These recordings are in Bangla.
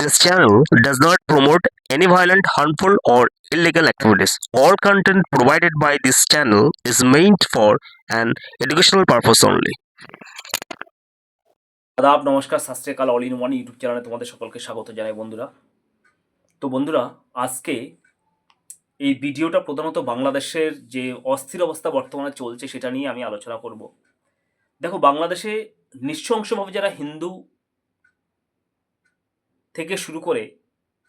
This channel does not promote any violent, harmful, or illegal activities. All content provided by this channel is meant for an educational purpose only. আদাব নমস্কার শাস্ত্রীকাল অল ইন ওয়ান ইউটিউব চ্যানেলে তোমাদের সকলকে স্বাগত জানাই বন্ধুরা তো বন্ধুরা আজকে এই ভিডিওটা প্রধানত বাংলাদেশের যে অস্থির অবস্থা বর্তমানে চলছে সেটা নিয়ে আমি আলোচনা করব দেখো বাংলাদেশে নিঃশংসভাবে যারা হিন্দু থেকে শুরু করে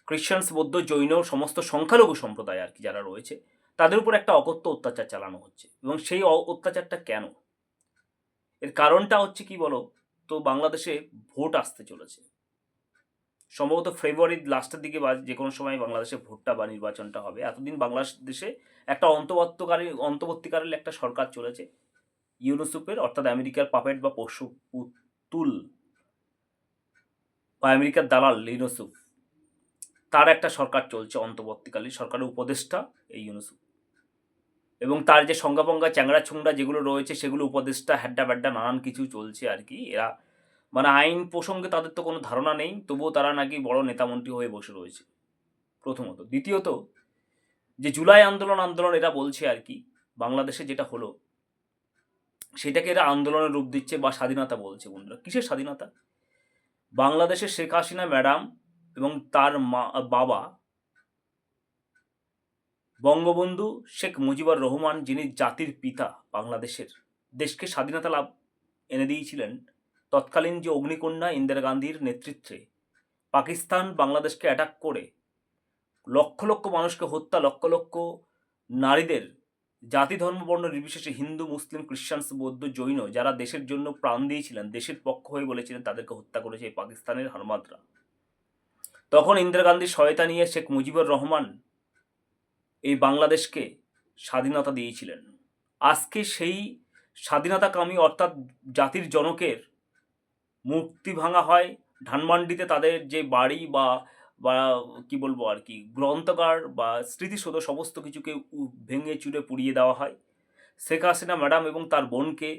খ্রিশ্চানস বৌদ্ধ, জৈন, সমস্ত সংখ্যালঘু সম্প্রদায় আর কি যারা রয়েছে, তাদের উপর একটা অকথ্য অত্যাচার চালানো হচ্ছে। এবং সেই অত্যাচারটা কেন? এর কারণটা হচ্ছে কি বলো? তো বাংলাদেশে ভোট আসতে চলেছে। সম্ভবত ফেব্রুয়ারির লাস্টের দিকে বা যে কোনো সময় বাংলাদেশে ভোটটা বা নির্বাচনটা হবে। এতদিন বাংলাদেশে একটা অন্তর্বর্তকারী অন্তর্বর্তীকালীন একটা সরকার চলেছে ইউরোসুপের অর্থাৎ আমেরিকার পাপেট বা পশু পুতুল আমেরিকার দালাল ইউনোসুফ তার একটা সরকার চলছে অন্তর্বর্তীকালীন সরকারের উপদেষ্টা এই ইউনোসুফ। এবং তার যে সংজ্ঞাপঙ্গা চ্যাংড়া ছুংড়া যেগুলো রয়েছে সেগুলো উপদেষ্টা হ্যাড্ডা ব্যাড্ডা নানান কিছু চলছে আর কি। এরা মানে আইন প্রসঙ্গে তাদের তো কোনো ধারণা নেই, তবুও তারা নাকি বড় নেতামন্ত্রী হয়ে বসে রয়েছে। প্রথমত। দ্বিতীয়ত, যে জুলাই আন্দোলন আন্দোলন এরা বলছে আর কি, বাংলাদেশে যেটা হলো, সেটাকে এরা আন্দোলনের রূপ দিচ্ছে বা স্বাধীনতা বলছে বন্ধুরা। কিসের স্বাধীনতা? বাংলাদেশের শেখ হাসিনা ম্যাডাম এবং তার মা, বাবা বঙ্গবন্ধু শেখ মুজিবুর রহমান, যিনি জাতির পিতা বাংলাদেশের, দেশকে স্বাধীনতা লাভ এনে দিয়েছিলেন, তৎকালীন যে অগ্নিকন্যা ইন্দিরা গান্ধীর নেতৃত্বে পাকিস্তান বাংলাদেশকে অ্যাটাক করে লক্ষ লক্ষ মানুষকে হত্যা, লক্ষ লক্ষ নারীদের জাতি, ধর্ম, বর্ণ, নির্বিশেষে হিন্দু, মুসলিম খ্রিস্টানস বৌদ্ধ, জৈন যারা দেশের জন্য প্রাণ দিয়েছিলেন, দেশের পক্ষ হয়ে বলেছিলেন তাদেরকে হত্যা করেছে এই পাকিস্তানের হারমাদরা তখন ইন্দিরা গান্ধীর সহায়তা নিয়ে শেখ মুজিবুর রহমান এই বাংলাদেশকে স্বাধীনতা দিয়েছিলেন। আজকে সেই স্বাধীনতাকামী অর্থাৎ জাতির জনকের মূর্তি ভাঙা হয়, ধানমান্ডিতে তাদের যে বাড়ি বা বা কি বলব আর কি, গ্রন্থকার বা স্মৃতিসৌধ সমস্ত কিছুকে ভেঙে চুরে পুড়িয়ে দেওয়া হয়। শেখ হাসিনা ম্যাডাম এবং তার বোনকে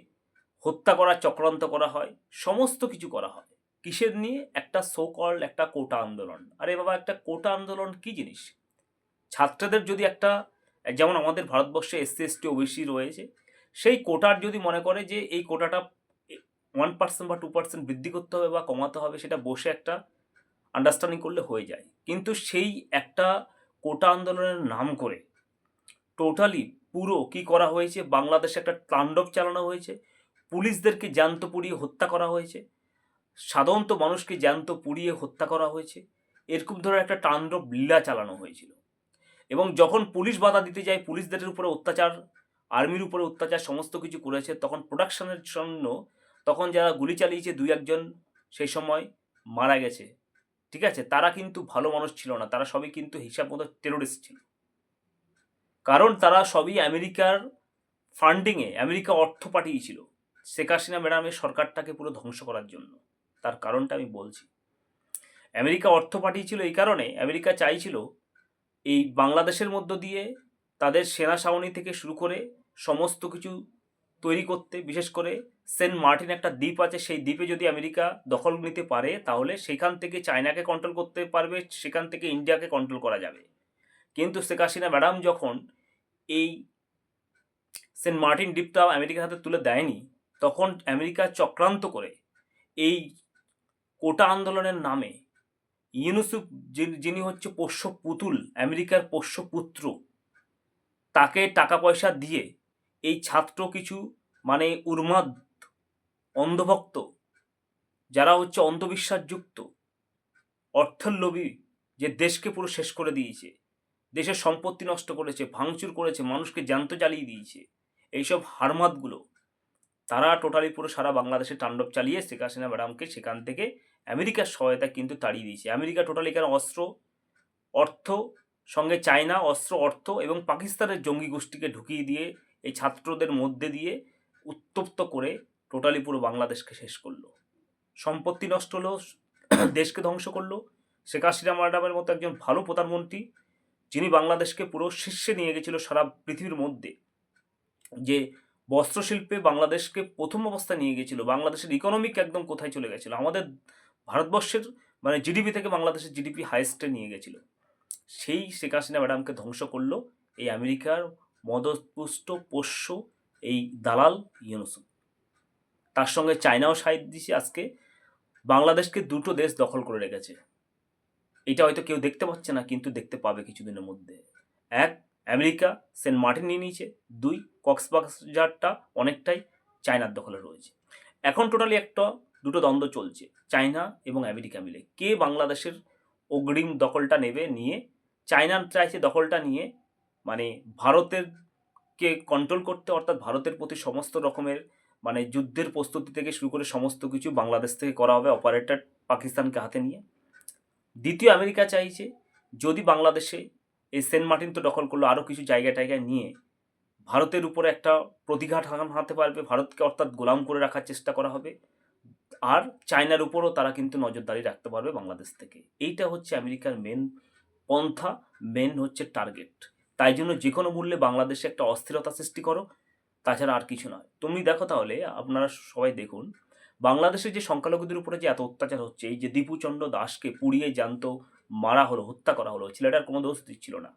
হত্যা করার চক্রান্ত করা হয়, সমস্ত কিছু করা হয়। কিসের নিয়ে? একটা সোকল একটা কোটা আন্দোলন। আরে বাবা, একটা কোটা আন্দোলন কি জিনিস? ছাত্রদের যদি একটা, যেমন আমাদের ভারতবর্ষে এসসি এসটি ওবিসি রয়েছে, সেই কোটার যদি মনে করে যে এই কোটাটা ওয়ান পার্সেন্ট বা টু পার্সেন্ট বৃদ্ধি করতে হবে বা কমাতে হবে, সেটা বসে একটা আন্ডারস্ট্যান্ডিং করলে হয়ে যায়। কিন্তু সেই একটা কোটা আন্দোলনের নাম করে টোটালি পুরো কি করা হয়েছে, বাংলাদেশে একটা তাণ্ডব চালানো হয়েছে, পুলিশদেরকে জ্যান্ত পুড়িয়ে হত্যা করা হয়েছে, সাধারণত মানুষকে জ্যান্ত পুড়িয়ে হত্যা করা হয়েছে, এরকম ধরনের একটা তাণ্ডব লীলা চালানো হয়েছিল। এবং যখন পুলিশ বাধা দিতে যায়, পুলিশদের উপরে অত্যাচার, আর্মির উপরে অত্যাচার সমস্ত কিছু করেছে, তখন প্রোডাকশনের জন্য, তখন যারা গুলি চালিয়েছে দুই একজন, সেই সময় মারা গেছে। ঠিক আছে? তারা কিন্তু ভালো মানুষ ছিল না। তারা সবই কিন্তু হিসাব মতো টেরোরিস্ট ছিল। কারণ তারা সবই আমেরিকার ফান্ডিংয়ে আমেরিকা অর্থ পাঠিয়েছিল। শেখ হাসিনা ম্যাডামের সরকারটাকে পুরো ধ্বংস করার জন্য। তার কারণটা আমি বলছি। আমেরিকা অর্থ পাঠিয়েছিল এই কারণে আমেরিকা চাইছিল এই বাংলাদেশের মধ্য দিয়ে তাদের সেনা ছাউনি থেকে শুরু করে সমস্ত কিছু তৈরি করতে, বিশেষ করে সেন্ট মার্টিন একটা দ্বীপ আছে, সেই দ্বীপে যদি আমেরিকা দখল নিতে পারে, তাহলে সেখান থেকে চায়নাকে কন্ট্রোল করতে পারবে, সেখান থেকে ইন্ডিয়াকে কন্ট্রোল করা যাবে। কিন্তু শেখ হাসিনা ম্যাডাম যখন এই সেন্ট মার্টিন দ্বীপটা আমেরিকার হাতে তুলে দেয়নি, তখন আমেরিকা চক্রান্ত করে এই কোটা আন্দোলনের নামে ইউনুসুফ যিনি- হচ্ছে পোষ্য পুতুল, আমেরিকার পোষ্য পুত্র, তাকে টাকা পয়সা দিয়ে এই ছাত্র কিছু মানে উন্মাদ অন্ধভক্ত, যারা হচ্ছে অন্ধবিশ্বাসযুক্ত, অর্থের লোভী, যে দেশকে পুরো শেষ করে দিয়েছে, দেশের সম্পত্তি নষ্ট করেছে, ভাঙচুর করেছে, মানুষকে জ্যান্ত জ্বালিয়ে দিয়েছে, এইসব হারমাতগুলো তারা টোটালি পুরো সারা বাংলাদেশে তাণ্ডব চালিয়ে শেখ হাসিনা ম্যাডামকে সেখান থেকে আমেরিকার সহায়তা কিন্তু তাড়িয়ে দিয়েছে। আমেরিকা টোটালি এখানে অস্ত্র, অর্থ, সঙ্গে চায়না, অস্ত্র, অর্থ এবং পাকিস্তানের জঙ্গি গোষ্ঠীকে ঢুকিয়ে দিয়ে এই ছাত্রদের মধ্যে দিয়ে উত্তপ্ত করে টোটালি পুরো বাংলাদেশকে শেষ করল। সম্পত্তি নষ্ট হলো, দেশকে ধ্বংস করল। শেখ হাসিনা ম্যাডামের মতো একজন ভালো প্রধানমন্ত্রী, যিনি বাংলাদেশকে পুরো শীর্ষে নিয়ে গেছিল সারা পৃথিবীর মধ্যে, যে বস্ত্রশিল্পে বাংলাদেশকে প্রথম অবস্থায় নিয়ে গেছিল। বাংলাদেশের ইকোনমিক একদম কোথায় চলে গেছিল? আমাদের ভারতবর্ষের মানে জিডিপি থেকে বাংলাদেশের জিডিপি হাইয়েস্টে নিয়ে গেছিল। সেই শেখ হাসিনা ম্যাডামকে ধ্বংস করল এই আমেরিকার মদপুষ্ট পোষ্য, এই দালাল ইউনুসুফ তার সঙ্গে চায়নাও সাহিত্য দিছে আজকে। বাংলাদেশকে দুটো দেশ দখল করে রেখেছে। এটা হয়তো কেউ দেখতে পাচ্ছে না, কিন্তু দেখতে পাবে কিছুদিনের মধ্যে। এক, আমেরিকা সেন্ট মার্টিন নিয়ে নিয়েছে। দুই, কক্সবাজারটা অনেকটাই চায়নার দখলে রয়েছে। এখন টোটালি একটা, দুটো দ্বন্দ্ব চলছে, চায়না এবং আমেরিকা মিলে। কে বাংলাদেশের অগ্রিম দখলটা নেবে নিয়ে চায়না চাইছে দখলটা নিয়ে মানে ভারতের কে কন্ট্রোল করতে, অর্থাৎ ভারতের প্রতি সমস্ত রকমের মানে যুদ্ধের প্রস্তুতি থেকে শুরু করে সমস্ত কিছু বাংলাদেশ থেকে করা হবে অপারেটর পাকিস্তানকে হাতে নিয়ে। দ্বিতীয় আমেরিকা চাইছে যদি বাংলাদেশে এই সেন্ট মার্টিন তো দখল করল, আরও কিছু জায়গা টায়গায় নিয়ে ভারতের উপরে একটা প্রতিঘাত হাতে পারবে, ভারতকে অর্থাৎ গোলাম করে রাখার চেষ্টা করা হবে। আর চায়নার উপরও তারা কিন্তু নজরদারি রাখতে পারবে বাংলাদেশ থেকে। এইটা হচ্ছে আমেরিকার মেন পন্থা মেন হচ্ছে টার্গেট তাই জন্য যে কোনো মূল্যে বাংলাদেশে একটা অস্থিরতা সৃষ্টি করো তাছাড়া আর কিছু নয়। তুমি দেখো তাহলে, আপনারা সবাই দেখুন, বাংলাদেশে যে সংখ্যালঘুদের উপরে যে এত অত্যাচার হচ্ছে, এই যে দীপুচন্দ্র দাসকে পুড়িয়ে জানতো মারা হলো, হত্যা করা হলো, ছেলেটার কোনো দোষ ছিল না।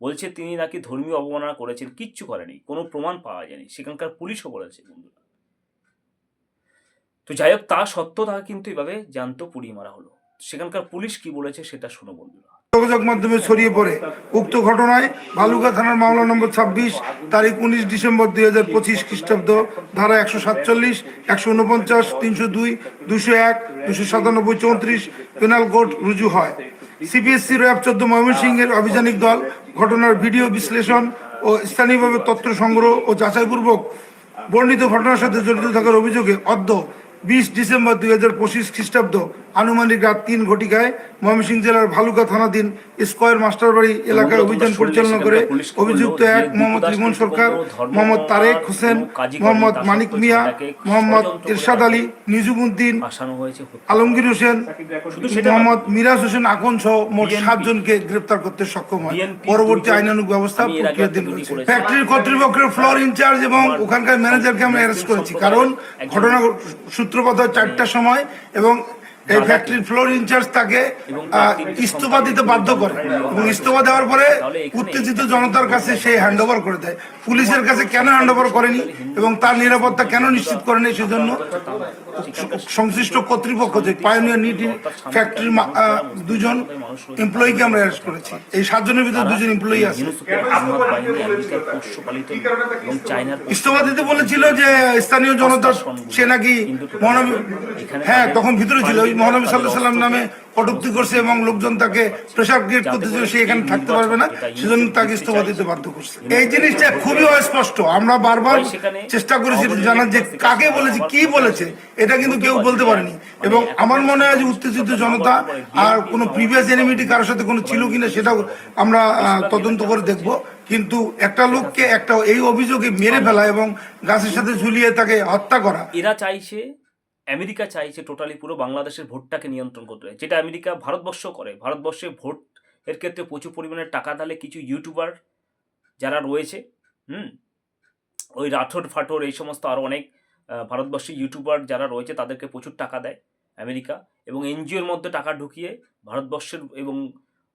বলছে তিনি নাকি ধর্মীয় অবমাননা করেছেন, কিচ্ছু করেনি, কোনো প্রমাণ পাওয়া যায়নি, সেখানকার পুলিশও বলেছে বন্ধুরা। তো যাই হোক, তা সত্ত্বেও তাকে কিন্তু এভাবে জানতো পুড়িয়ে মারা হলো। সেখানকার পুলিশ কি বলেছে সেটা শোনো বন্ধুরা। যোগাযোগ মাধ্যমে ছড়িয়ে পড়ে। উক্ত ঘটনায় ভালুকা থানার মামলা নম্বর ছাব্বিশ, তারিখ উনিশ ডিসেম্বর দুই হাজার পঁচিশ খ্রিস্টাব্দ, ধারা একশো সাতচল্লিশ, একশো উনপঞ্চাশ তিনশো দুই, দুশো এক, দুশো সাতানব্বই চৌত্রিশ পেনাল কোড রুজু হয়। সিবিএসসি র্যাব চোদ্দ ময়মনসিংহের অভিযানিক দল ঘটনার ভিডিও বিশ্লেষণ ও স্থানীয়ভাবে তথ্য সংগ্রহ ও যাচাইপূর্বক বর্ণিত ঘটনার সাথে জড়িত থাকার অভিযোগে অদ্য বিশ ডিসেম্বর দুই হাজার পঁচিশ খ্রিস্টাব্দ আনুমানিক রাত তিন ঘটিকায় ময়মনসিংহ জেলার ভালুকা থানাধীন স্কয়ার মাস্টারবাড়ি এলাকায় অভিযান পরিচালনা করে অভিযুক্ত এক মোহাম্মদ রিমন সরকার মোহাম্মদ তারেক হোসেন মোহাম্মদ মানিক মিয়া মোহাম্মদ ইরশাদ আলী নিজুমুদ্দিন। আলমগীর হোসেন মোহাম্মদ মিরাজ হোসেন আকন সহ মোট সাতজনকে গ্রেপ্তার করতে সক্ষম হয়। পরবর্তী আইনানুগ ব্যবস্থা প্রক্রিয়াধীন রয়েছে ফ্যাক্টরির কর্তৃপক্ষের ফ্লোর ইনচার্জ এবং ওখানকার ম্যানেজারকে আমরা অ্যারেস্ট করেছি। কারণ ঘটনা সূত্রপাত হয় চারটার সময় এবং এই ফ্যাক্টরির ফ্লোর ইনচার্জ তাকে ইস্তফা দিতে বাধ্য করে। এবং ইস্তফা দেওয়ার পরে উত্তেজিত জনতার কাছে সে হ্যান্ড ওভার করে দেয়। পুলিশের কাছে কেন হ্যান্ড ওভার করেনি এবং তার নিরাপত্তা কেন নিশ্চিত করেনি সেজন্য সংশ্লিষ্ট কর্তৃপক্ষ যে পায়োনিয়ার নিটি ফ্যাক্টরির দুজন এমপ্লয়িকে আমরা অ্যারেস্ট করেছি। এই সাতজনের ভিতরে দুজন এমপ্লয়ি আছে। এবং চায়নার ইস্তফা দিতে বলেছিল যে স্থানীয় জনতা সে নাকি মহানবী হ্যাঁ তখন ভিতরে ছিল। ওই মহানবী সাল্লাহ সাল্লাম নামে কটুক্তি করছে এবং লোকজন তাকে প্রেশার ক্রিয়েট করতেছিল সে এখানে থাকতে পারবে না। সেজন্য তাকে ইস্তফা দিতে বাধ্য করছে। এই জিনিসটা খুবই অস্পষ্ট। আমরা বারবার চেষ্টা করেছি জানার যে কাকে বলেছে কি বলেছে এটা কিন্তু কেউ বলতে পারেনি। এবং আমার মনে হয় যে উত্তেজিত জনতা আর কোনো প্রিভিয়াস এনিমিটি কারোর সাথে কোনো ছিল কিনা সেটাও আমরা তদন্ত করে দেখব। কিন্তু একটা লোককে একটা এই অভিযোগে মেরে ফেলা এবং গাছের সাথে ঝুলিয়ে তাকে হত্যা করা। এরা চাইছে আমেরিকা চাইছে টোটালি পুরো বাংলাদেশের ভোটটাকে নিয়ন্ত্রণ করতে। যেটা আমেরিকা ভারতবর্ষ করে। ভারতবর্ষে ভোট এর ক্ষেত্রে প্রচুর পরিমাণে টাকা ঢালে কিছু ইউটিউবার যারা রয়েছে হুম? ওই রাঠোর ফাটোর এই সমস্ত আরও অনেক আহ, ভারতবর্ষে ইউটিউবার যারা রয়েছে তাদেরকে প্রচুর টাকা দেয় আমেরিকা। এবং এনজিওর মধ্যে টাকা ঢুকিয়ে ভারতবর্ষের এবং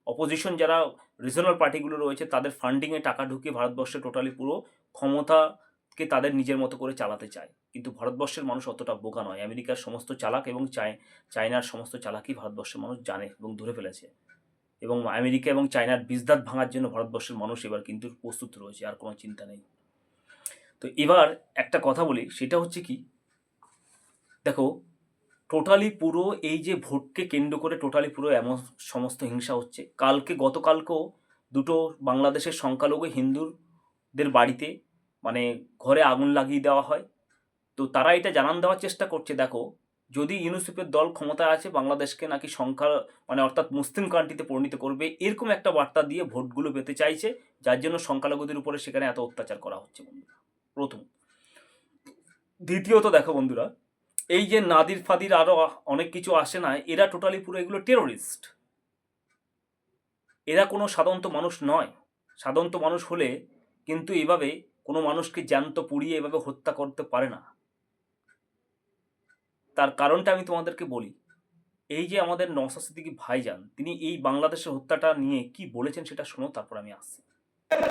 অপোজিশন যারা রিজনাল পার্টিগুলো রয়েছে তাদের ফান্ডিংয়ে টাকা ঢুকিয়ে ভারতবর্ষে টোটালি পুরো ক্ষমতাকে তাদের নিজের মতো করে চালাতে চায়। কিন্তু ভারতবর্ষের মানুষ অতটা বোকা নয়। আমেরিকার সমস্ত চালাক এবং চায় চায়নার সমস্ত চালাকই ভারতবর্ষের মানুষ জানে এবং ধরে ফেলেছে। এবং আমেরিকা এবং চায়নার বীজদাত ভাঙার জন্য ভারতবর্ষের মানুষ এবার কিন্তু প্রস্তুত রয়েছে, আর কোনো চিন্তা নেই। তো এবার একটা কথা বলি, সেটা হচ্ছে কি, দেখো, টোটালি পুরো এই যে ভোটকে কেন্দ্র করে টোটালি পুরো এমন সমস্ত হিংসা হচ্ছে। কালকে, গতকালকেও দুটো বাংলাদেশের সংখ্যালঘু হিন্দুদের বাড়িতে মানে ঘরে আগুন লাগিয়ে দেওয়া হয়। তো তারা এটা জানান দেওয়ার চেষ্টা করছে, দেখো, যদি ইউনিসেফের দল ক্ষমতায় আছে, বাংলাদেশকে নাকি সংখ্যা মানে অর্থাৎ মুসলিম কান্ট্রিতে পরিণত করবে, এরকম একটা বার্তা দিয়ে ভোটগুলো পেতে চাইছে, যার জন্য সংখ্যালঘুদের উপরে সেখানে এত অত্যাচার করা হচ্ছে বন্ধুরা। প্রথম। দ্বিতীয়ত দেখো বন্ধুরা, এই যে নাদির ফাদির আরও অনেক কিছু আসে না, এরা টোটালি পুরো এগুলো টেরোরিস্ট এরা কোনো সাধারণত মানুষ নয়। সাধারণত মানুষ হলে কিন্তু এভাবে কোনো মানুষকে জ্যান্ত পুড়িয়ে এভাবে হত্যা করতে পারে না। তার কারণটা আমি তোমাদেরকে বলি, এই যে আমাদের নওসাদ সিদ্দিকী ভাইজান, তিনি এই বাংলাদেশের হত্যাটা নিয়ে কি বলেছেন সেটা শোনো, তারপর আমি আসছি।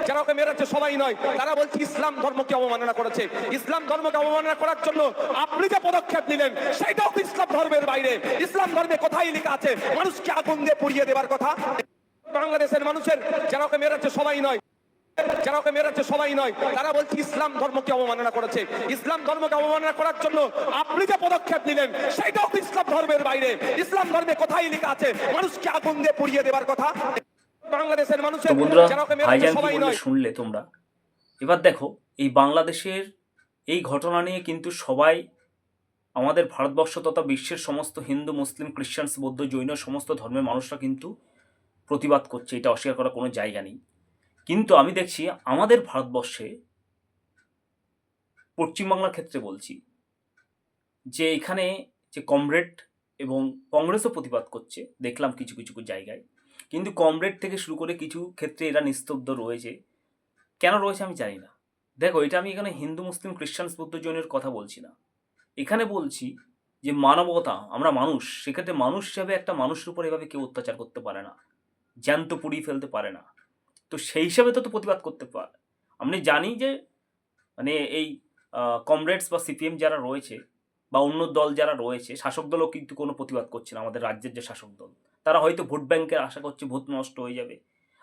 যারা ওকে মেরেছে সবাই নয়, তারা বলছে ইসলাম ধর্মকে অবমাননা করেছে। ইসলাম ধর্মকে অবমাননা করার জন্য আপনি যে পদক্ষেপ নিলেন, সেটাও ইসলাম ধর্মের বাইরে। ইসলাম ধর্মে কোথায় লেখা আছে? মানুষকে আগুন দিয়ে পুড়িয়ে দেবার কথা? বাংলাদেশের মানুষের, যারা ওকে মেরেছে সবাই নয় যারা ওকে মেরেছে সবাই নয় তারা বলছে ইসলাম ধর্মকে অবমাননা করেছে। ইসলাম ধর্মকে অবমাননা করার জন্য আপনি যে পদক্ষেপ নিলেন সেটাও তো ইসলাম ধর্মের বাইরে। ইসলাম ধর্মে কোথায় লেখা আছে? মানুষকে আগুন দিয়ে পুড়িয়ে দেবার কথা? বাংলাদেশের মানুষের বন্ধুরা যারা ওকে মেরেছে ভাইজান কি সবাই বললে নয়। শুনলে তোমরা। এবার দেখো এই বাংলাদেশের এই ঘটনা নিয়ে কিন্তু সবাই আমাদের ভারতবর্ষ তথা বিশ্বের সমস্ত হিন্দু মুসলিম খ্রিস্টানস বৌদ্ধ জৈন সমস্ত ধর্মের মানুষরা কিন্তু প্রতিবাদ করছে এটা অস্বীকার করার কোনো জায়গা নেই। কিন্তু আমি দেখছি আমাদের ভারতবর্ষে পশ্চিমবাংলার ক্ষেত্রে বলছি যে এখানে যে কমরেড এবং কংগ্রেসও প্রতিবাদ করছে, দেখলাম কিছু কিছু জায়গায়। কিন্তু কমরেড থেকে শুরু করে কিছু ক্ষেত্রে এরা নিস্তব্ধ রয়েছে। কেন রয়েছে আমি জানি না। দেখো, এটা আমি এখানে হিন্দু, মুসলিম, খ্রিস্টান, বৌদ্ধ জৈনের কথা বলছি না। এখানে বলছি যে মানবতা, আমরা মানুষ, সেক্ষেত্রে মানুষ হিসাবে একটা মানুষের উপর এভাবে কেউ অত্যাচার করতে পারে না। জ্যান্ত পুড়িয়ে ফেলতে পারে না। তো সেই হিসাবে তো তো প্রতিবাদ করতে পারে। আমি জানি যে মানে এই কমরেডস বা সিপিএম যারা রয়েছে বা অন্য দল যারা রয়েছে, শাসক দলও কিন্তু কোনো প্রতিবাদ করছে না, আমাদের রাজ্যের যে শাসক দল। তারা হয়তো ভোট ব্যাংকের আশা করছে ভোট নষ্ট হয়ে যাবে।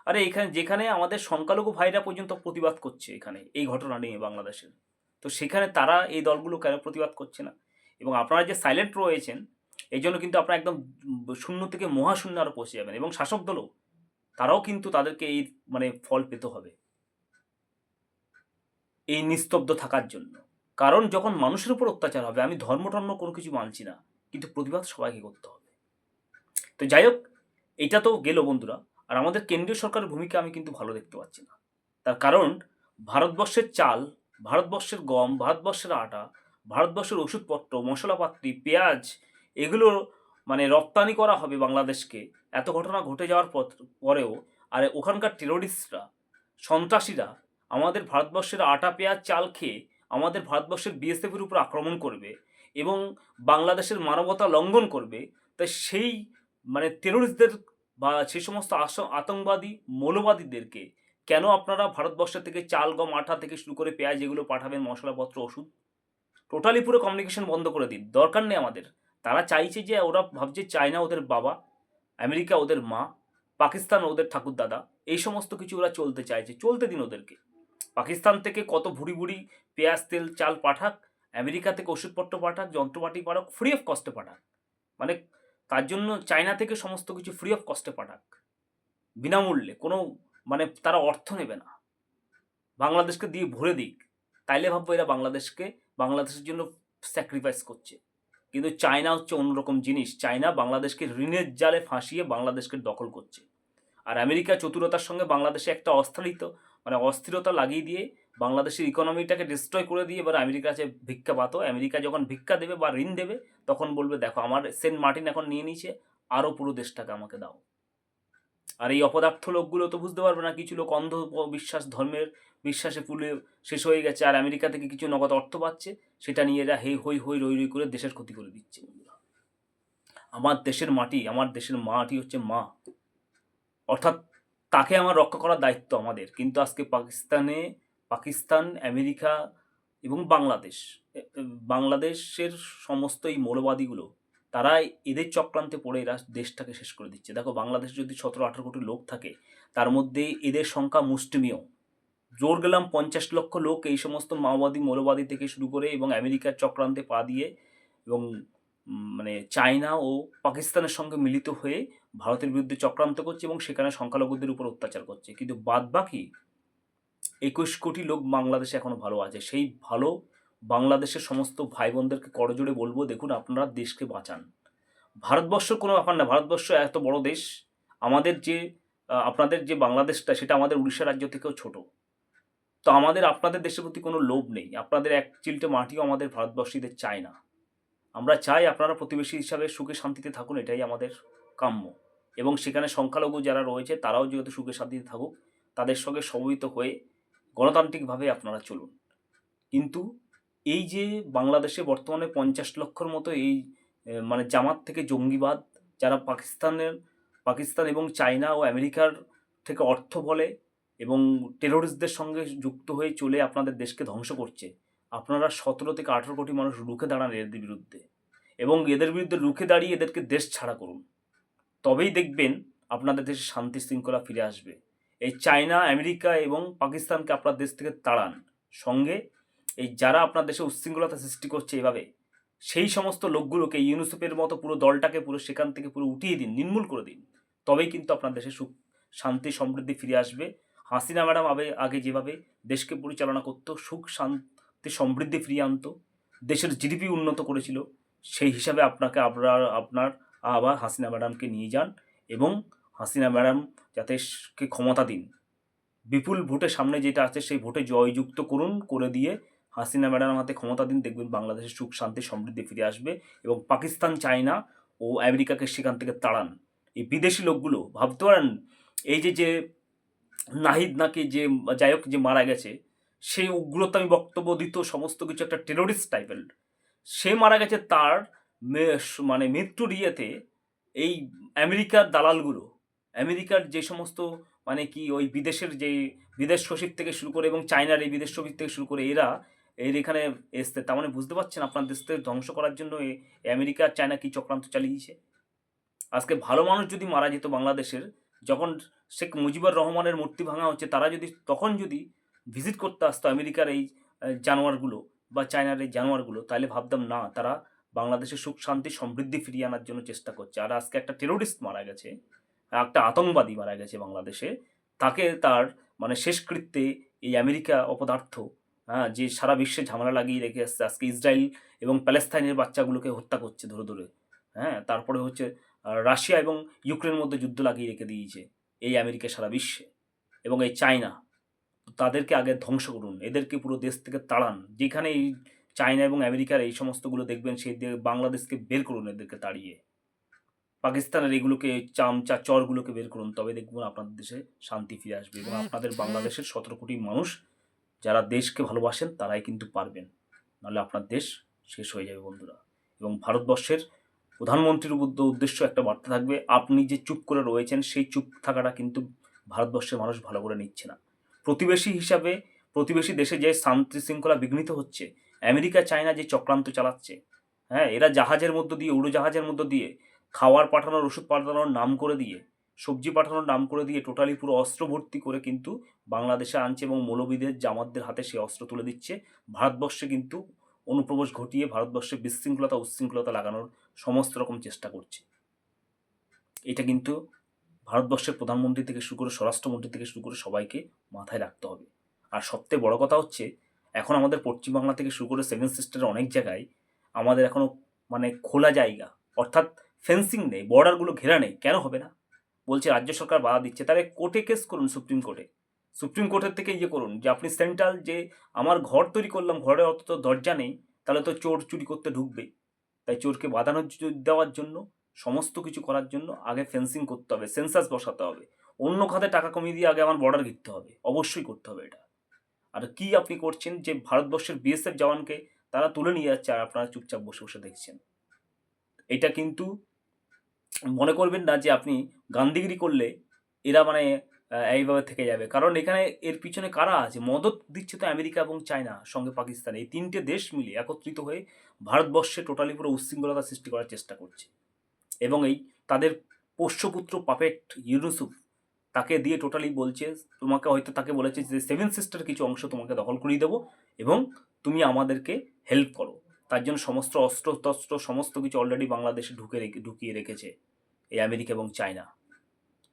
আরে এখানে, যেখানে আমাদের সংখ্যালঘু ভাইরা পর্যন্ত প্রতিবাদ করছে এখানে, এই ঘটনা নিয়ে বাংলাদেশের। তো সেখানে তারা এই দলগুলো কেন প্রতিবাদ করছে না? এবং আপনারা যে সাইলেন্ট রয়েছেন এই জন্য কিন্তু আপনারা একদম শূন্য থেকে মহাশূন্য আরও পৌঁছে যাবেন। এবং শাসক দলও তারাও কিন্তু তাদেরকে এই মানে ফল পেতে হবে। এই নিস্তব্ধ থাকার জন্য। কারণ যখন মানুষের উপর অত্যাচার হবে, আমি ধর্ম টর্ম কোনো কিছু মানছি না, কিন্তু প্রতিবাদ সবাইকে করতে হবে। তো যাই হোক, এটা তো গেল বন্ধুরা। আর আমাদের কেন্দ্রীয় সরকারের ভূমিকা আমি কিন্তু ভালো দেখতে পাচ্ছি না। তার কারণ, ভারতবর্ষের চাল, ভারতবর্ষের গম, ভারতবর্ষের আটা, ভারতবর্ষের ওষুধপত্র মশলাপাত্রি পেঁয়াজ, এগুলো মানে রপ্তানি করা হবে বাংলাদেশকে। এত ঘটনা ঘটে যাওয়ার পর- পরেও আর ওখানকার টেরোরিস্টরা সন্ত্রাসীরা আমাদের ভারতবর্ষের আটা, পেঁয়াজ, চাল খেয়ে আমাদের ভারতবর্ষের বিএসএফের উপর আক্রমণ করবে এবং বাংলাদেশের মানবতা লঙ্ঘন করবে। তাই সেই মানে টেরোরিস্টদের বা সে সমস্ত আতঙ্কবাদী, মৌলবাদীদেরকে কেন আপনারা ভারতবর্ষ থেকে চাল, গম, আটা থেকে শুরু করে পেঁয়াজ এগুলো পাঠাবেন, মশলাপত্র, ওষুধ? টোটালি পুরো কমিউনিকেশন বন্ধ করে দিন। দরকার নেই আমাদের। তারা চাইছে যে ওরা ভাবছে চায়না ওদের বাবা, আমেরিকা ওদের মা, পাকিস্তান ওদের ঠাকুর দাদা, এই সমস্ত কিছু ওরা চলতে চাইছে, চলতে দিন ওদেরকে। পাকিস্তান থেকে কত ভুড়ি ভুড়ি, পেঁয়াজ, তেল, চাল পাঠাক, আমেরিকা থেকে ওষুধপত্র পাঠাক, যন্ত্রপাতি পাঠাক ফ্রি অফ কস্টে পাঠাক। মানে তার জন্য চায়না থেকে সমস্ত কিছু ফ্রি অফ কস্টে পাঠাক। বিনামূল্যে, কোনো মানে তারা অর্থ নেবে না। বাংলাদেশকে দিয়ে ভরে দিক। তাইলে ভাববো এরা বাংলাদেশকে, বাংলাদেশের জন্য স্যাক্রিফাইস করছে। কিন্তু চায়না হচ্ছে অন্যরকম জিনিস। চায়না বাংলাদেশকে ঋণের জালে ফাঁসিয়ে বাংলাদেশকে দখল করছে। আর আমেরিকা চতুরতার সঙ্গে বাংলাদেশে একটা অস্থিরিত মানে অস্থিরতা লাগিয়ে দিয়ে বাংলাদেশের ইকোনমিটাকে ডিস্ট্রয় করে দিয়ে এবার আমেরিকা আছে ভিক্ষা পাতো। আমেরিকা যখন ভিক্ষা দেবে বা ঋণ দেবে, তখন বলবে, দেখো, আমার সেন্ট মার্টিন এখন নিয়ে নিয়েছে আরও পুরো দেশটাকে আমাকে দাও। আর এই অপদার্থ লোকগুলো তো বুঝতে পারবে না, কিছু লোক অন্ধ বিশ্বাস ধর্মের বিশ্বাসে ফুলে শেষ হয়ে গেছে, আর আমেরিকা থেকে কিছু নগদ অর্থ পাচ্ছে, সেটা নিয়ে এরা হেই হই হই রই রই করে দেশের ক্ষতি করে দিচ্ছে আমার দেশের মাটি, আমার দেশের মাটি হচ্ছে মা। অর্থাৎ তাকে আমার রক্ষা করার দায়িত্ব আমাদের। কিন্তু আজকে পাকিস্তানে, পাকিস্তান, আমেরিকা এবং বাংলাদেশ বাংলাদেশের সমস্ত এই মৌলবাদীগুলো তারা এদের চক্রান্তে পড়ে এরা দেশটাকে শেষ করে দিচ্ছে। দেখো, বাংলাদেশে যদি সতেরো আঠারো কোটি লোক থাকে, তার মধ্যে এদের সংখ্যা মুষ্টিমেয়। জোর গেলাম পঞ্চাশ লক্ষ লোক এই সমস্ত মাওবাদী, মৌলবাদী থেকে শুরু করে এবং আমেরিকার চক্রান্তে পা দিয়ে এবং মানে চায়না ও পাকিস্তানের সঙ্গে মিলিত হয়ে ভারতের বিরুদ্ধে চক্রান্ত করছে এবং সেখানে সংখ্যালঘুদের উপর অত্যাচার করছে। কিন্তু বাদ বাকি একুশ কোটি লোক বাংলাদেশে এখনও ভালো আছে। সেই ভালো বাংলাদেশের সমস্ত ভাই বোনদেরকে করজোড়ে বলব, দেখুন আপনারা দেশকে বাঁচান। ভারতবর্ষ কোনো ব্যাপার না, ভারতবর্ষ এত বড় দেশ, আমাদের যে আপনাদের যে বাংলাদেশটা, সেটা আমাদের উড়িষ্যা রাজ্য থেকেও ছোট। তো আমাদের, আপনাদের দেশের প্রতি কোনো লোভ নেই, আপনাদের এক চিলটে মাটিও আমাদের ভারতবর্ষীদের চায় না। আমরা চাই আপনারা প্রতিবেশী হিসাবে সুখে শান্তিতে থাকুন, এটাই আমাদের কাম্য। এবং সেখানে সংখ্যালঘু যারা রয়েছে, তারাও যেহেতু সুখে শান্তিতে থাকুক, তাদের সঙ্গে সমবেত হয়ে গণতান্ত্রিকভাবে আপনারা চলুন। কিন্তু এই যে বাংলাদেশে বর্তমানে পঞ্চাশ লক্ষর মতো এই মানে জামাত থেকে জঙ্গিবাদ, যারা পাকিস্তানের, পাকিস্তান এবং চায়না ও আমেরিকার থেকে অর্থ বলে এবং টেরোরিস্টদের সঙ্গে যুক্ত হয়ে চলে আপনাদের দেশকে ধ্বংস করছে, আপনারা সতেরো থেকে আঠেরো কোটি মানুষ রুখে দাঁড়ান এদের বিরুদ্ধে এবং এদের বিরুদ্ধে রুখে দাঁড়িয়ে এদেরকে দেশ ছাড়া করুন। তবেই দেখবেন আপনাদের দেশে শান্তি শৃঙ্খলা ফিরে আসবে। এই চায়না, আমেরিকা এবং পাকিস্তানকে আপনার দেশ থেকে তাড়ান। সঙ্গে এই যারা আপনার দেশে উচ্ছৃঙ্খলতা সৃষ্টি করছে এভাবে, সেই সমস্ত লোকগুলোকে ইউনিসেফের মতো পুরো দলটাকে, পুরো সেখান থেকে পুরো উঠিয়ে দিন, নির্মূল করে দিন। তবেই কিন্তু আপনার দেশে সুখ, শান্তি, সমৃদ্ধি ফিরে আসবে। হাসিনা ম্যাডাম আবে, আগে যেভাবে দেশকে পরিচালনা করতো, সুখ, শান্তি, সমৃদ্ধি ফিরিয়ে আনতো, দেশের জিডিপি উন্নত করেছিল, সেই হিসাবে আপনাকে আপনার আপনার আবার হাসিনা ম্যাডামকে নিয়ে যান এবং হাসিনা ম্যাডাম যাতে ক্ষমতা দিন। বিপুল ভোটের সামনে যেটা আছে, সেই ভোটে জয়যুক্ত করুন, করে দিয়ে হাসিনা ম্যাডামের হাতে ক্ষমতা দিন, দেখবেন বাংলাদেশের সুখ, শান্তি, সমৃদ্ধি ফিরে আসবে এবং পাকিস্তান, চায়না ও আমেরিকাকে সেখান থেকে তাড়ান। এই বিদেশি লোকগুলো ভাবতে পারেন, এই যে যে নাহিদ নাকি যে, যাই হোক যে মারা গেছে, সেই উগ্রতামি বক্তব্য দিত, সমস্ত কিছু একটা টেরোরিস্ট টাইপের সে মারা গেছে তার মানে মৃত্যুর ইয়েতে এই আমেরিকার দালালগুলো। আমেরিকার যে সমস্ত মানে কি ওই বিদেশের যে বিদেশ সচিব থেকে শুরু করে এবং চায়নার এই বিদেশ সচিব থেকে শুরু করে এরা এর এখানে এসতে, তার মানে বুঝতে পারছেন আপনার দেশকে ধ্বংস করার জন্য আমেরিকা আর চায়না কি চক্রান্ত চালিয়েছে? আজকে ভালো মানুষ যদি মারা যেত বাংলাদেশের, যখন শেখ মুজিবুর রহমানের মূর্তি ভাঙা হচ্ছে, তারা যদি, তখন যদি ভিজিট করতে আসতো আমেরিকার এই জানোয়ারগুলো বা চায়নার এই জানোয়ারগুলো, তাহলে ভাবতাম না, তারা বাংলাদেশের সুখ, শান্তি, সমৃদ্ধি ফিরিয়ে আনার জন্য চেষ্টা করছে। আর আজকে একটা টেরোরিস্ট মারা গেছে, একটা আতঙ্কবাদী মারা গেছে বাংলাদেশে, তাকে তার মানে শেষকৃত্যে এই আমেরিকা অপদার্থ হ্যাঁ যে সারা বিশ্বে ঝামেলা লাগিয়ে রেখে আসছে আজকে ইসরায়েল এবং প্যালেস্তাইনের বাচ্চাগুলোকে হত্যা করছে ধরে ধরে। হ্যাঁ তারপরে হচ্ছে রাশিয়া এবং ইউক্রেনের মধ্যে যুদ্ধ লাগিয়ে রেখে দিয়েছে এই আমেরিকা সারা বিশ্বে এবং এই চায়না। তাদেরকে আগে ধ্বংস করুন এদেরকে পুরো দেশ থেকে তাড়ান। যেখানে এই চায়না এবং আমেরিকার এই সমস্তগুলো দেখবেন সেই বাংলাদেশকে বের করুন এদেরকে তাড়িয়ে। পাকিস্তানের এগুলোকে চামচা চরগুলোকে বের করুন তবে দেখবেন আপনাদের দেশে শান্তি ফিরে আসবে এবং আপনাদের বাংলাদেশের সতেরো কোটি মানুষ যারা দেশকে ভালোবাসেন তারাই কিন্তু পারবেন। নাহলে আপনার দেশ শেষ হয়ে যাবে বন্ধুরা। এবং ভারতবর্ষের প্রধানমন্ত্রীর উদ্দ- উদ্দেশ্য একটা বার্তা থাকবে, আপনি যে চুপ করে রয়েছেন সেই চুপ থাকাটা কিন্তু ভারতবর্ষের মানুষ ভালো করে নিচ্ছে না। প্রতিবেশী হিসাবে প্রতিবেশী দেশে যে শান্তি শৃঙ্খলা বিঘ্নিত হচ্ছে, আমেরিকা, চায়না যে চক্রান্ত চালাচ্ছে হ্যাঁ এরা জাহাজের মধ্য দিয়ে, উড়োজাহাজের মধ্য দিয়ে খাওয়ার পাঠানোর, ওষুধ পাঠানোর নাম করে দিয়ে সবজি পাঠানোর নাম করে দিয়ে টোটালি পুরো অস্ত্র ভর্তি করে কিন্তু বাংলাদেশে আনছে এবং মৌলবীদের জামাতদের হাতে সেই অস্ত্র তুলে দিচ্ছে। ভারতবর্ষে কিন্তু অনুপ্রবেশ ঘটিয়ে ভারতবর্ষে বিশৃঙ্খলতা উচ্ছৃঙ্খলতা লাগানোর সমস্ত রকম চেষ্টা করছে। এটা কিন্তু ভারতবর্ষের প্রধানমন্ত্রী থেকে শুরু করে স্বরাষ্ট্রমন্ত্রী থেকে শুরু করে সবাইকে মাথায় রাখতে হবে। আর সবথেকে বড় কথা হচ্ছে, এখন আমাদের পশ্চিমবাংলা থেকে শুরু করে সেভেন সিস্টারের অনেক জায়গায় আমাদের এখনও মানে খোলা জায়গা, অর্থাৎ ফেন্সিং নেই বর্ডারগুলো ঘেরা নেই, কেন হবে না? বলছে, রাজ্য সরকার বাধা দিচ্ছে। তাহলে কোর্টে কেস করুন, সুপ্রিম কোর্টে। সুপ্রিম কোর্টের থেকে ইয়ে করুন, যে আপনি সেন্ট্রাল যে আমার ঘর তৈরি করলাম, ঘরে অত তো দরজা নেই, তাহলে তো চোর চুরি করতে ঢুকবেই তাই চোরকে বাঁধানো দেওয়ার জন্য, সমস্ত কিছু করার জন্য আগে ফেন্সিং করতে হবে, সেন্সাস বসাতে হবে। অন্য খাতে টাকা কমিয়ে দিয়ে আগে আমার বর্ডার ঘিরতে হবে, অবশ্যই করতে হবে এটা। আর কি আপনি করছেন যে ভারতবর্ষের বিএসএফ জওয়ানকে তারা তুলে নিয়ে যাচ্ছে, আর আপনারা চুপচাপ বসে বসে দেখছেন। এটা কিন্তু মনে করবেন না যে আপনি গান্ধীগিরি করলে এরা মানে এইভাবে থেকে যাবে। কারণ এখানে এর পিছনে কারা আছে? মদত দিচ্ছে তো আমেরিকা এবং চায়না, সঙ্গে পাকিস্তান। এই তিনটে দেশ মিলে একত্রিত হয়ে ভারতবর্ষে টোটালি পুরো উচ্ছৃঙ্খলতা সৃষ্টি করার চেষ্টা করছে। এবং এই তাদের পোষ্যপুত্র পাপেট ইউনুসুফ তাকে দিয়ে টোটালি বলছে, তোমাকে হয়তো তাকে বলেছে যে সেভেন সিস্টার কিছু অংশ তোমাকে দখল করিয়ে দেবো এবং তুমি আমাদেরকে হেল্প করো। তার জন্য সমস্ত অস্ত্র তস্ত্র সমস্ত কিছু অলরেডি বাংলাদেশে ঢুকে ঢুকিয়ে রেখেছে এই আমেরিকা এবং চায়না।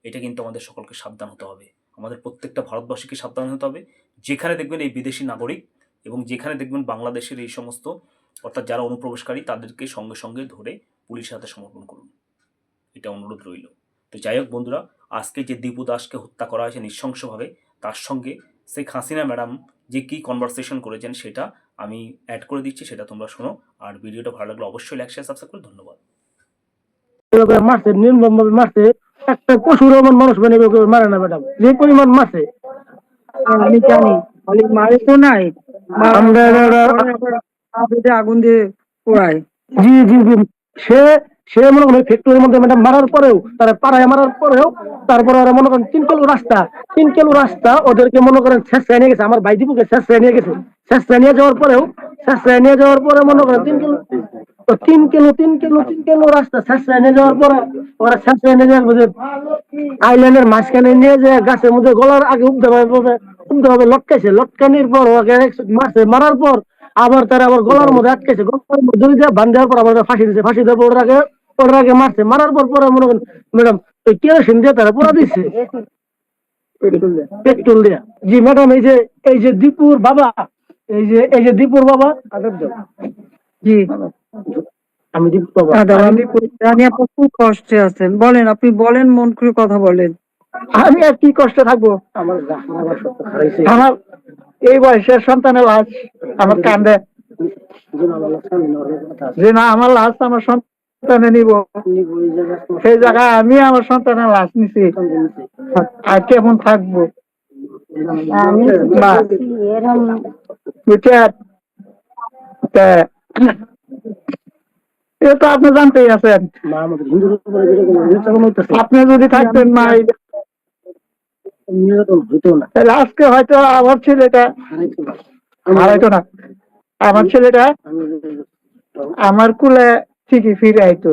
এটা কিন্তু আমাদের সকলকে সাবধান হতে হবে। আমাদের প্রত্যেকটা ভারতবাসীকে সাবধান হতে হবে। যেখানে দেখবেন এই বিদেশি নাগরিক এবং যেখানে দেখবেন বাংলাদেশের এই সমস্ত, অর্থাৎ যারা অনুপ্রবেশকারী, তাদেরকে সঙ্গে সঙ্গে ধরে পুলিশের হাতে সমর্পণ করুন। এটা অনুরোধ রইল। তো যাই হোক বন্ধুরা, আজকে যে দীপু দাসকে হত্যা করা হয়েছে নৃশংসভাবে, তার সঙ্গে শেখ হাসিনা ম্যাডাম যে কি কনভারসেশন করেছেন সেটা আমি অ্যাড করে দিচ্ছি, সেটা তোমরা শোনো। আর ভিডিওটা ভালো লাগলে অবশ্যই লাইক শেয়ার সাবস্ক্রাইব করে ধন্যবাদ। মারছে নির্মম ভাবে মারছে। একটা পশুর এমন মানুষ মানে মারে না ম্যাডাম যে পরিমাণ মারছে আমি জানি অনেক মারে তো নাই আমরা আগুন দিয়ে পোড়ায় জি জি জি। সে সে মনে করেন ফ্যাক্টরির মধ্যে ম্যাডাম মারার পরেও তারা পাড়ায় মারার পরেও তারপরে ওরা মনে করেন তিন কিলো রাস্তা তিন কিলো রাস্তা ওদেরকে মনে করেন শেষ নিয়ে গেছে। আমার ভাইজিপুকে শেষ নিয়ে গেছে। শেষ নিয়ে যাওয়ার পরেও শেষ নিয়ে যাওয়ার পরে মনে করেন তিন কিলো তো তিন কিলো তিন কিলো তিন কিলো রাস্তা শেষ নিয়ে যাওয়ার পরে ওরা শেষ নিয়ে যাওয়ার পরে আইল্যান্ডের মাঝখানে নিয়ে যে গাছের মধ্যে গলার আগে উঠতে হবে উঠতে হবে লটকাইছে লটকানির পর ওকে মারছে মারার পর আবার তারা আবার গলার মধ্যে আটকেছে গলার মধ্যে দিয়ে বান দেওয়ার পর আবার ফাঁসি দিচ্ছে ফাঁসি দেওয়ার পর ওর আগে ওর আগে মারছে মারার পর পরে মনে করেন ম্যাডাম ওই কেরোসিন দিয়ে তারা পুরা দিচ্ছে পেট্রোল দিয়া। জি ম্যাডাম এই যে এই যে দীপুর বাবা এই যে এই যে দীপুর বাবা জি। আমি দীপুর বাবা। দাদা আমি জানি আপনি খুব কষ্টে আছেন। বলেন আপনি বলেন মন করে কথা বলেন। আমি আর কি কষ্ট থাকব? আমার আমার এই বয়সের সন্তানের লাশ আমার কান্দে। যে না আমার লাশ আমার সন্তানে নিব। সেই জায়গায় আমি আমার সন্তানের লাশ নিছি। আর কেমন থাকব? আপনি জানতেই আছেন আপনি যদি থাকতেন মা আজকে হয়তো আমার ছেলেটা হারাইতো না আমার ছেলেটা আমার কুলে ঠিকই ফিরে আইতো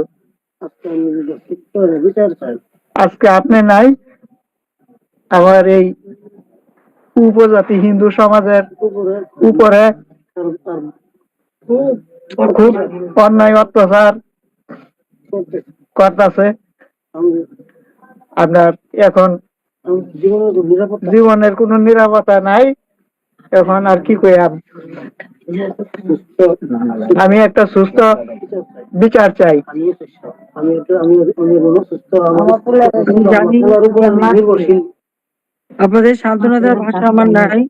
আজকে আপনি নাই আমার এই উপজাতি হিন্দু সমাজের উপরে খুব অন্যায় অত্যাচার করতেছে আপনার এখন জীবনের কোনো নিরাপত্তা নাই এখন আর কি কই আমি একটা সুস্থ বিচার চাই আমি জানি আপনাদের সান্ত্বনা দেওয়ার ভাষা আমার নাই।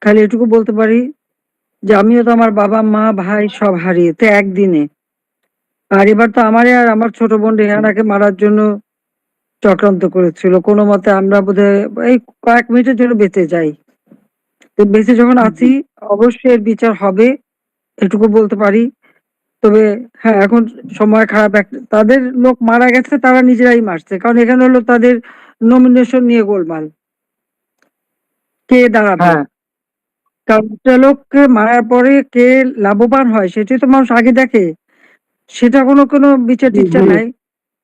খালি এটুকু বলতে পারি যে আমিও তো আমার বাবা মা ভাই সব হারিয়ে তো একদিনে। আর এবার তো আমারে আর আমার ছোট বোন রেহানাকে মারার জন্য চক্রান্ত করেছিল। কোনো মতে আমরা বোধহয় এই কয়েক মিনিটের জন্য বেঁচে যাই। তো বেঁচে যখন আছি অবশ্যই এর বিচার হবে এটুকু বলতে পারি। তবে হ্যাঁ এখন সময় খারাপ এক- তাদের লোক মারা গেছে তারা নিজেরাই মারছে। কারণ এখানে হলো তাদের নমিনেশন নিয়ে গোলমাল। কে দাঁড়াবে? হ্যাঁ। কারণ লোককে মারার পরে কে লাভবান হয় সেটাই তো মানুষ আগে দেখে। সেটা কোনো কোনো বিচার টিচার নাই।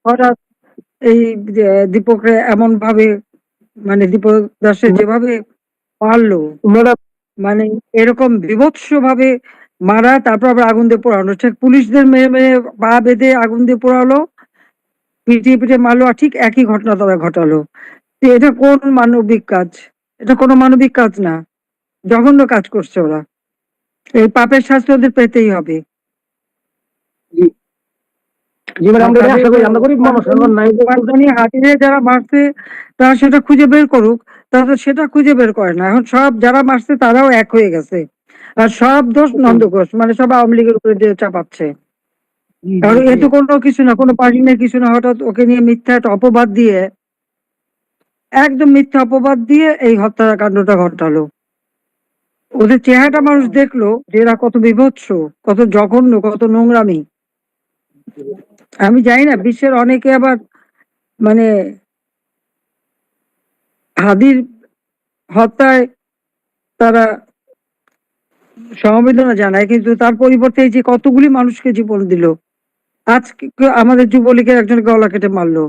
হঠাৎ এই দীপকরে এমন ভাবে মানে দীপক দাসের যেভাবে মারলো ম্যাডাম মানে এরকম বিভৎস ভাবে মারা তারপর আবার আগুন দিয়ে পোড়ানো। ঠিক পুলিশদের মেরে মেরে পা বেঁধে আগুন দিয়ে পোড়ালো পিটিয়ে পিটিয়ে মারলো আর ঠিক একই ঘটনা তারা ঘটালো। তো এটা কোন মানবিক কাজ? এটা কোনো মানবিক কাজ না। জঘন্য কাজ করছে ওরা। এই পাপের শাস্তি ওদের পেতেই হবে। হাতিয়ে যারা মারছে তারা সেটা খুঁজে বের করুক। তারা তো সেটা খুঁজে বের করে না। এখন সব যারা মারছে তারাও এক হয়ে গেছে। আর সব দোষ নন্দ ঘোষ মানে সব আওয়ামী লীগের উপরে দিয়ে চাপাচ্ছে। কারণ এ তো কোনো কিছু না কোনো পার্টি নেই কিছু না। হঠাৎ ওকে নিয়ে মিথ্যা একটা অপবাদ দিয়ে একদম মিথ্যা অপবাদ দিয়ে এই হত্যাকাণ্ডটা ঘটালো। ওদের চেহারাটা মানুষ দেখল যে এরা কত বিভৎস, কত জঘন্য, কত নোংরামি। আমি জানি না, বিশ্বের অনেকে আবার মানে হাদির হত্যায় তারা সমবেদনা জানায়, কিন্তু তার পরিবর্তে এই যে কতগুলি মানুষকে জীবন দিল আজকে আমাদের যুবলীগের একজন গলা কেটে মারলো,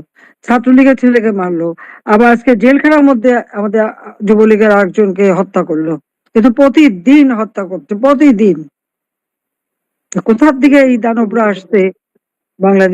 ছাত্রলীগের ছেলেকে মারলো, আবার আজকে জেলখানার মধ্যে আমাদের যুবলীগের একজনকে হত্যা করল। কিন্তু প্রতিদিন হত্যা করছে, প্রতিদিন। কোথার দিকে এই দানবরা আসছে? বাংলাদেশ